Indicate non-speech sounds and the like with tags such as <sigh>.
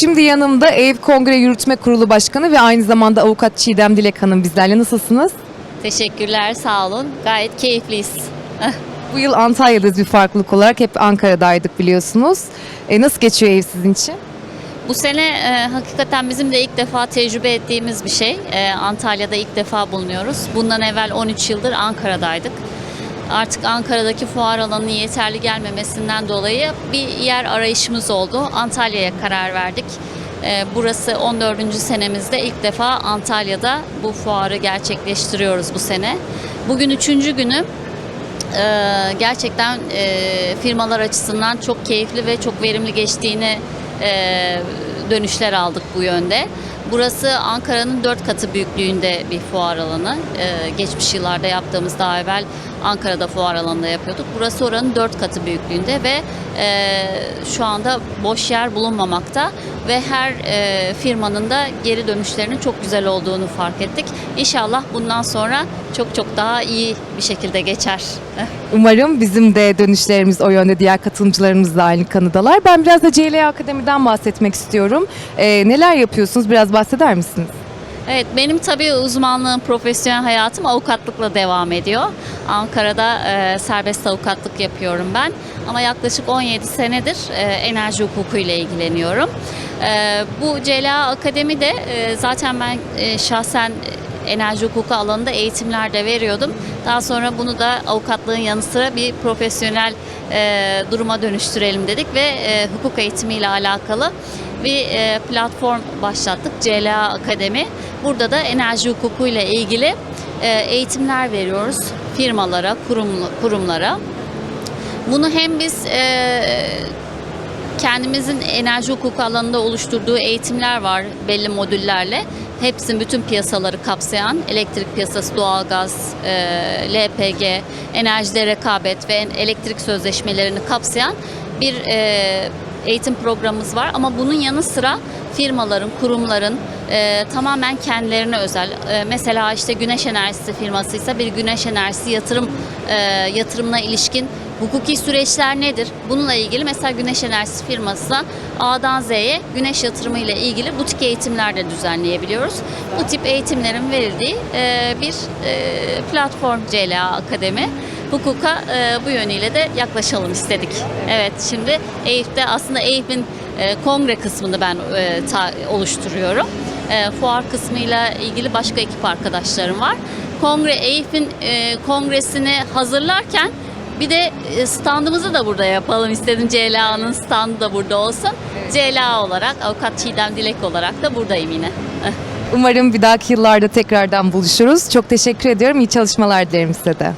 Şimdi yanımda EV Kongre Yürütme Kurulu Başkanı ve aynı zamanda avukat Çiğdem Dilek Hanım bizlerle. Nasılsınız? Teşekkürler, sağ olun. Gayet keyifliyiz. Bu yıl Antalya'dayız bir farklılık olarak. Hep Ankara'daydık biliyorsunuz. E, nasıl geçiyor ev sizin için? Bu sene e, hakikaten bizim de ilk defa tecrübe ettiğimiz bir şey. E, Antalya'da ilk defa bulunuyoruz. Bundan evvel 13 yıldır Ankara'daydık. Artık Ankara'daki fuar alanının yeterli gelmemesinden dolayı bir yer arayışımız oldu. Antalya'ya karar verdik. E, burası 14. senemizde ilk defa Antalya'da bu fuarı gerçekleştiriyoruz bu sene. Bugün üçüncü günü. Ee, gerçekten e, firmalar açısından çok keyifli ve çok verimli geçtiğini e, dönüşler aldık bu yönde. Burası Ankara'nın dört katı büyüklüğünde bir fuar alanı. Ee, geçmiş yıllarda yaptığımız daha evvel Ankara'da fuar alanında yapıyorduk. Burası oranın dört katı büyüklüğünde ve e, şu anda boş yer bulunmamakta ve her e, firmanın da geri dönüşlerinin çok güzel olduğunu fark ettik. İnşallah bundan sonra çok çok daha iyi bir şekilde geçer. <laughs> Umarım bizim de dönüşlerimiz o yönde diğer katılımcılarımız da aynı kanıdalar. Ben biraz da CLA Akademi'den bahsetmek istiyorum. E, neler yapıyorsunuz? Biraz bahseder misiniz? Evet benim tabii uzmanlığım, profesyonel hayatım avukatlıkla devam ediyor. Ankara'da e, serbest avukatlık yapıyorum ben. Ama yaklaşık 17 senedir e, enerji hukuku ile ilgileniyorum. E, bu CLA Akademi'de e, zaten ben e, şahsen enerji hukuku alanında eğitimler de veriyordum. Daha sonra bunu da avukatlığın yanı sıra bir profesyonel e, duruma dönüştürelim dedik ve e, hukuk eğitimiyle alakalı bir e, platform başlattık CLA Akademi. Burada da enerji hukuku ile ilgili e, eğitimler veriyoruz firmalara, kurum, kurumlara. Bunu hem biz e, kendimizin enerji hukuku alanında oluşturduğu eğitimler var belli modüllerle. Hepsinin bütün piyasaları kapsayan elektrik piyasası, doğalgaz, LPG, enerjide rekabet ve elektrik sözleşmelerini kapsayan bir e, eğitim programımız var. Ama bunun yanı sıra firmaların, kurumların e, tamamen kendilerine özel. E, mesela işte güneş enerjisi firmasıysa bir güneş enerjisi yatırım e, yatırımına ilişkin hukuki süreçler nedir? Bununla ilgili mesela güneş enerjisi firması A'dan Z'ye güneş yatırımı ile ilgili butik eğitimler de düzenleyebiliyoruz. Bu tip eğitimlerin verildiği e, bir e, platform CLA Akademi. Hukuka e, bu yönüyle de yaklaşalım istedik. Evet şimdi EYF'de aslında EYF'in e, kongre kısmını ben e, ta- oluşturuyorum. E, fuar kısmıyla ilgili başka ekip arkadaşlarım var. Kongre EYF'in e, kongresini hazırlarken bir de e, standımızı da burada yapalım istedim. CLA'nın standı da burada olsun. CLA olarak, avukat Çiğdem Dilek olarak da buradayım yine. Umarım bir dahaki yıllarda tekrardan buluşuruz. Çok teşekkür ediyorum. İyi çalışmalar dilerim size de.